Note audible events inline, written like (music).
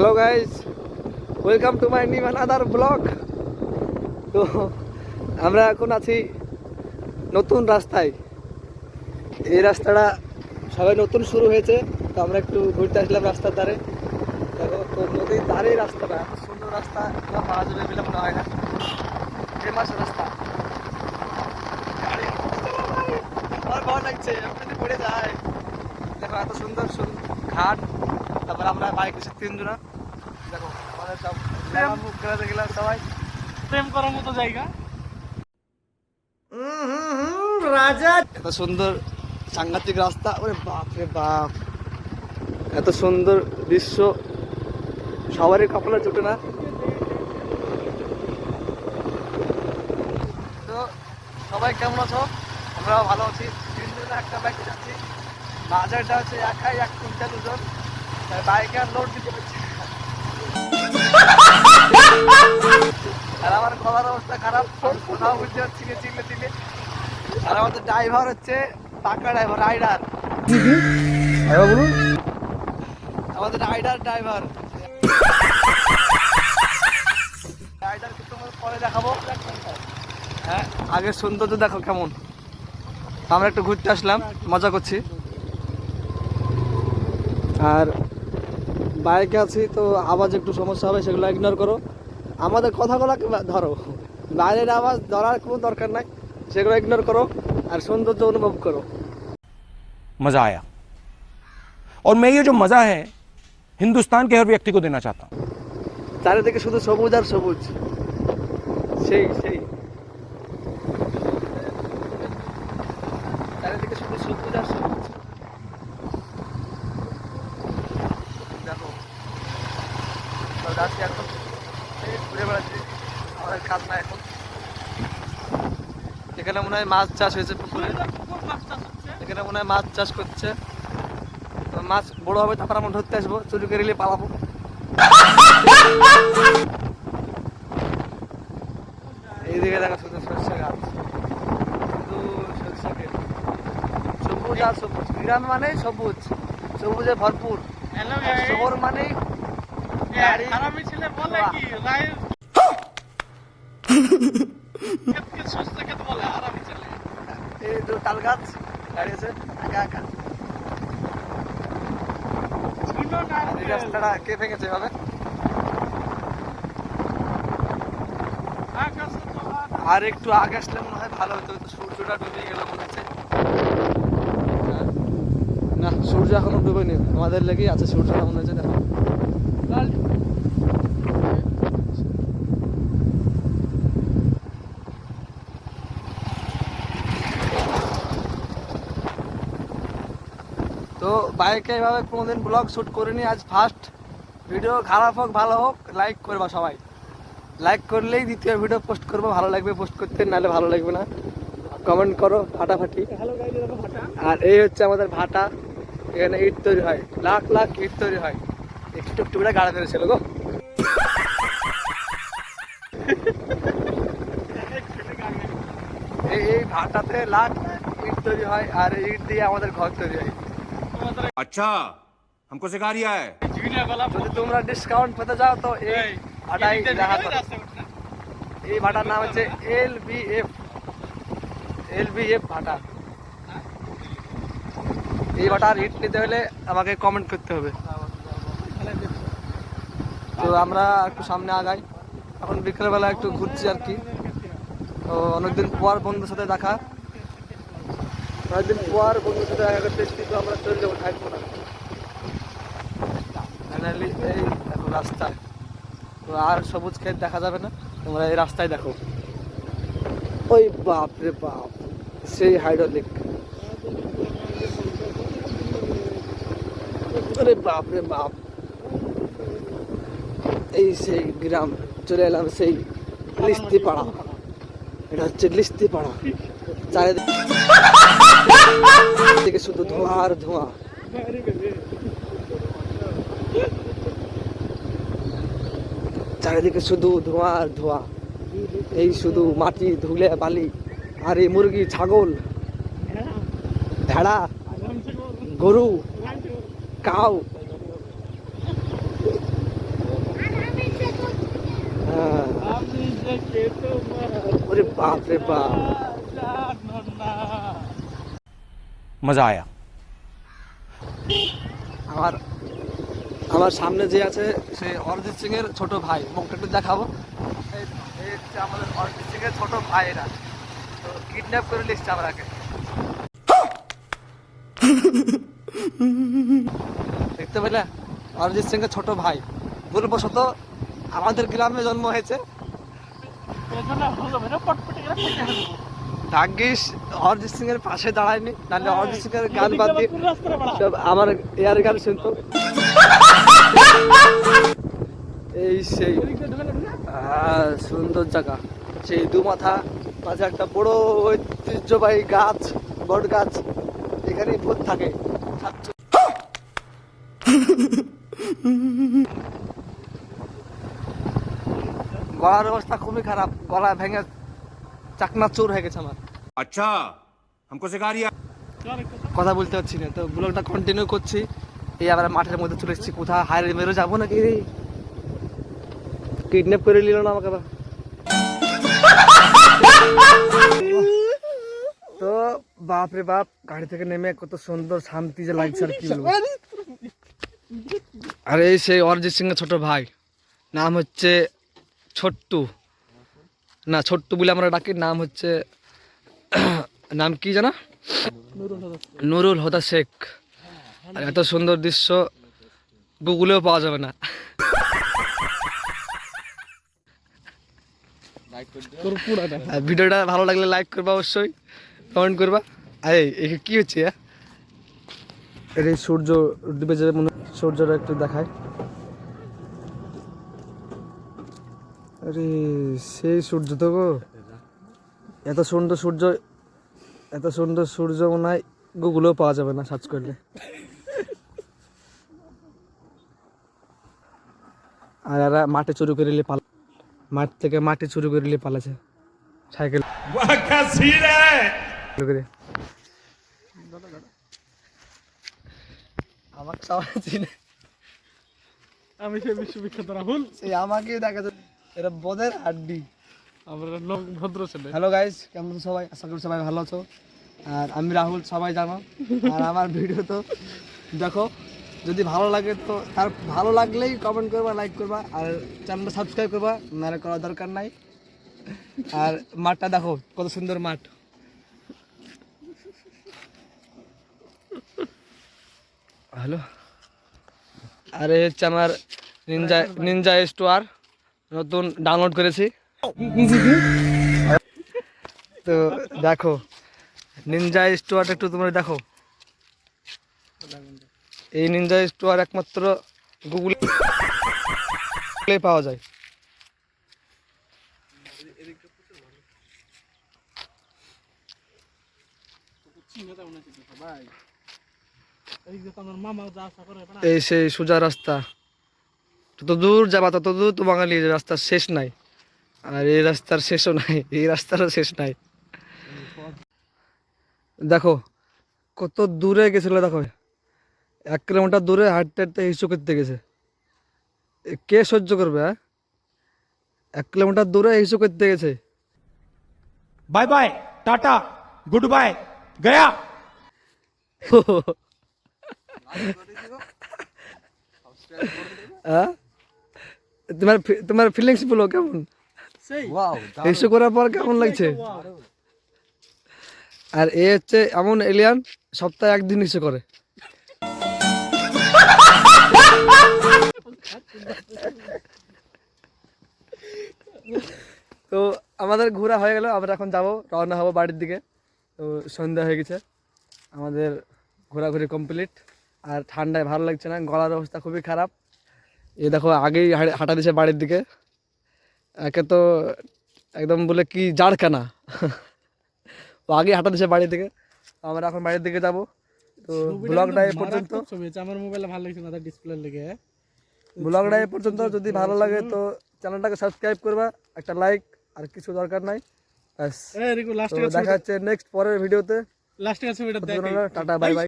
Hello guys welcome to my new another blog তো আমরা এখন আছি নতুন রাস্তায়। এই রাস্তাটা সবাই নতুন শুরু হয়েছে, তো আমরা একটু ঘুরতে আসলাম রাস্তার ধারে। দেখো, তো নদীর ধারেই রাস্তাটা সুন্দর রাস্তা পাওয়া যাবে বলে মনে হয় না। ফেমাস রাস্তা। আমার ভালো লাগছে যদি পড়ে যায় দেখো, এত সুন্দর সুন্দর ঘাট, তারপর আমরা বাইক এসে তিনজনা। দেখো লেমা মুখ করে গেলাম সবাই। প্রেম করার মতো জায়গা। রাজা। এত সুন্দর সাংঘাতিক রাস্তা ওরে বাপ রে বাপ। এত সুন্দর দৃশ্য সবারই কপালে জুটে না। তো সবাই কেমন আছো? আমরাও ভালো আছি। তিনজনে একটা বাইক যাচ্ছি। বাজারটা হচ্ছে একাই এক কুইন্টাল ওজন। তাই বাইকে আর লোড দিতে পারছি। আর আমার অবস্থা খারাপ কোথাও বুঝতে পারছি আর ড্রাইভার হচ্ছে ড্রাইভার রাইডার আমাদের রাইডার ড্রাইভার রাইডারকে তোমার পরে দেখাবো। হ্যাঁ আগের সৌন্দর্য দেখো কেমন। আমরা একটু ঘুরতে আসলাম, মজা করছি। আর বাইকে আছি তো আওয়াজ একটু সমস্যা হবে সেগুলো ইগনোর করো আমাদের কথাগুলোকে বা- ধরো বাইরের আওয়াজ ধরার কোনো দরকার নাই সেগুলো ইগনোর করো আর সৌন্দর্য অনুভব করো मज़ा आया और मैं ये जो मज़ा है हिंदुस्तान के हर व्यक्ति को देना चाहता हूँ চারিদিকে শুধু সবুজ আর সবুজ সেই সেই চারিদিকে শুধু সবুজ আর সবুজ এখানে মনে হয় মাছ চাষ হয়েছে পুকুরে। এখানে মনে হয় মাছ চাষ করছে। মাছ বড় হবে তারপর আমরা ধরতে আসব। চুরি করে নিয়ে পালাবো। এইদিকে দেখা শুধু সরষে গাছ। শুধু সরষে ক্ষেত। সবুজ আর সবুজ। গ্রাম মানে সবুজ। সবুজে ভরপুর। শহর মানে ছেলে বলে কি? (laughs) বলে। এই তো তাল গাছ গাড়ি আছে, একা একা। এই কে ভেঙেছে এভাবে? আর একটু আসলে মনে হয় ভালো হতো সূর্যটা ডুবে গেল মনে হচ্ছে? না, সূর্য এখনও ডুবেনি, আমাদের লেগেই আছে সূর্যটা মনে হচ্ছে দেখো তো বাইকে এভাবে কোনোদিন ব্লগ শ্যুট করিনি, আজ ফার্স্ট ভিডিও খারাপ হোক, ভালো হোক লাইক করবা সবাই। লাইক করলেই দ্বিতীয় ভিডিও পোস্ট করব, ভালো লাগবে পোস্ট করতে, নাহলে ভালো লাগবে না। কমেন্ট করো, ফাটাফাটি। আর এই হচ্ছে আমাদের ভাটা, এখানে ইট তৈরি হয়, লাখ লাখ ইট তৈরি হয়। একটু করে গাড়া ফেলেছিল গো। এই ভাটাতে লাখ লাখ ইট তৈরি হয়, আর ইট দিয়ে আমাদের ঘর তৈরি হয়। তোমাদের अच्छा हमको सिखा रिया है ঝিঙে গলা যদি তোমরা ডিসকাউন্ট পেতে যাও তো এই ভাটাই দেখা করো রাস্তা উঠছে এই ভাটার নাম হচ্ছে L B F L B F ভাটা এই ভাটার হিট নিতে হলে আমাকে কমেন্ট করতে হবে তো আমরা একটু সামনে আগাই এখন বিকেলবেলা একটু ঘুরছি আর কি তো অনেকদিন পর বন্ধুর সাথে দেখা অনেকদিন পর বন্ধুর সাথে দেখা করতে এসেছি তো আমরা চলে যাব থাকব না ফাইনালি এই দেখো রাস্তা তো আর সবুজ ক্ষেত দেখা যাবে না তোমরা এই রাস্তায় দেখো। ওই বাপ রে বাপ সেই হাইড্রোলিক আরে বাপ রে বাপ। এই সেই গ্রাম চলে এলাম সেই লিস্তি পাড়া এটা হচ্ছে লিস্তি পাড়া চারিদিকে চারদিকে শুধু ধোঁয়া আর ধোঁয়া। চারিদিকে শুধু ধোঁয়া আর ধোঁয়া। এই শুধু মাটি, ধুলে, বালি, আর এই মুরগি, ছাগল, ভেড়া, গরু, কাউ। হ্যাঁ। ওরে বাপ রে বাপ। মজা আয়া আমার আমার সামনে যে আছে সে অরিজিৎ সিং এর ছোট ভাই। মুখটা একটু দেখাবো। এই হচ্ছে আমাদের অরিজিৎ সিং এর ছোট ভাই তো কিডন্যাপ করে লিখছে আমরাকে। দেখতে পেলে? অরিজিৎ সিং এর ছোট ভাই। ভুলবশত আমাদের গ্রামে জন্ম হয়েছে। ভাগ্যিস অরিজিৎ সিং এর পাশে দাঁড়ায়নি নাহলে অরিজিৎ সিং এর গান বাদ দিয়ে সব আমার এয়ার গান শুনতো। এই সেই সুন্দর জায়গা। সেই দু মাথা মাঝে একটা বড় ঐতিহ্যবাহী গাছ বট গাছ এখানেই ভূত থাকে। গলার অবস্থা খুবই খারাপ গলা ভেঙে চাকনা চোর হয়ে গেছে আমার अच्छा हमको सिखा रिया চল একটু চল। কথা বলতে পারছি না তো ব্লগটা কন্টিনিউ করছি এই আবার মাঠের মধ্যে চলে এসেছি কোথাও হাইরে মেরে যাবো নাকি রে কিডন্যাপ করে নিল না আমাকে (laughs) আবার। তো বাপ রে বাপ গাড়ি থেকে নেমে কত সুন্দর শান্তি যে লাগছে আর কি বলবো আর এই সেই অরিজিৎ সিং এর ছোট ভাই নাম হচ্ছে ছোট্টু না, ছোট্ট বলে আমরা ডাকি, নাম হচ্ছে, নাম কি জানা? নুরুল হোদা শেখ। আর এত সুন্দর দৃশ্য, গুগলেও পাওয়া যাবে না। ভিডিওটা ভালো লাগলে লাইক করবা অবশ্যই কমেন্ট করবা। আরে এ কি হচ্ছে এই সূর্য ডুবে যাবে মনে সূর্যটা একটু দেখায়। আরে সেই সূর্য তো গো। এত সুন্দর সূর্য এত সুন্দর সূর্য মনে হয় গুগলেও পাওয়া যাবে না সার্চ করলে। আর এরা মাঠে চুরি করে নিয়ে পালা মাঠ থেকে মাটি চুরি করে নিয়ে পালাছে। সাইকেল আমাকে সবাই চিনে আমি সেই বিশ্ববিখ্যাত রাহুল। সেই আমাকে দেখা যাচ্ছে। এটা বদের আড্ডি। আমরা লোক ভদ্র ছেলে। হ্যালো গাইস কেমন সবাই? আশা করি সবাই ভালো আছো। আর আমি রাহুল সবাই জানো। আর আমার ভিডিও তো দেখো যদি ভালো লাগে তো তার ভালো লাগলেই কমেন্ট করবা লাইক করবা আর চ্যানেলটা সাবস্ক্রাইব করবা নাহলে করার দরকার নাই। আর মাঠটা দেখো কত সুন্দর মাঠ। হ্যালো আরে হচ্ছে আমার নিনজা নিনজা স্টোয়ার নতুন ডাউনলোড করেছি। তো দেখো নিনজা স্টোয়ার একটু তোমরা দেখো। এই নিনজা স্টোয়ার একমাত্র গুগলে পাওয়া যায়। এই সেই সোজা রাস্তা। যত দূর যাবা তত দূর তো বাঙালির রাস্তার শেষ নাই। আর এই রাস্তার শেষও নাই এই রাস্তারও শেষ নাই। দেখো কত দূরে গেছিল দেখো। এক কিলোমিটার দূরে হাঁটতে হাঁটতে হিসু করতে গেছে। কে সহ্য করবে হ্যাঁ? এক কিলোমিটার দূরে হিসু করতে গেছে। Bye bye tata good bye গয়া। হ্যাঁ? তোমার ফি- তোমার ফিলিংস বলো কেমন? হিসু করার পর কেমন লাগছে? আর এ হচ্ছে এমন এলিয়ান সপ্তাহে একদিন ইস্যু করে। তো আমাদের ঘোরা হয়ে গেল আমরা এখন যাব রওনা হব বাড়ির দিকে। তো সন্ধ্যা হয়ে গেছে আমাদের ঘোরাঘুরি কমপ্লিট আর ঠান্ডায় ভালো লাগছে না গলার অবস্থা খুবই খারাপ। এ দেখো আগেই হাঁটা দিছে বাড়ির দিকে। একে তো একদম বলে কি জাড়খানা ও আগেই হাঁটা দিছে বাড়ির তো আমরা এখন বাড়ির দিকে যাব। তো ব্লগটা এ পর্যন্ত আমার মোবাইলে ভালো লাগছে না তার ডিসপ্লে লেগে। ব্লগটা এ পর্যন্ত যদি ভালো লাগে তো চ্যানেলটাকে সাবস্ক্রাইব করবা। একটা লাইক আর কিছু দরকার নাই। দেখা যাচ্ছে নেক্সট পরের ভিডিওতে। লাস্টে ছবিটা টাটা বাই বাই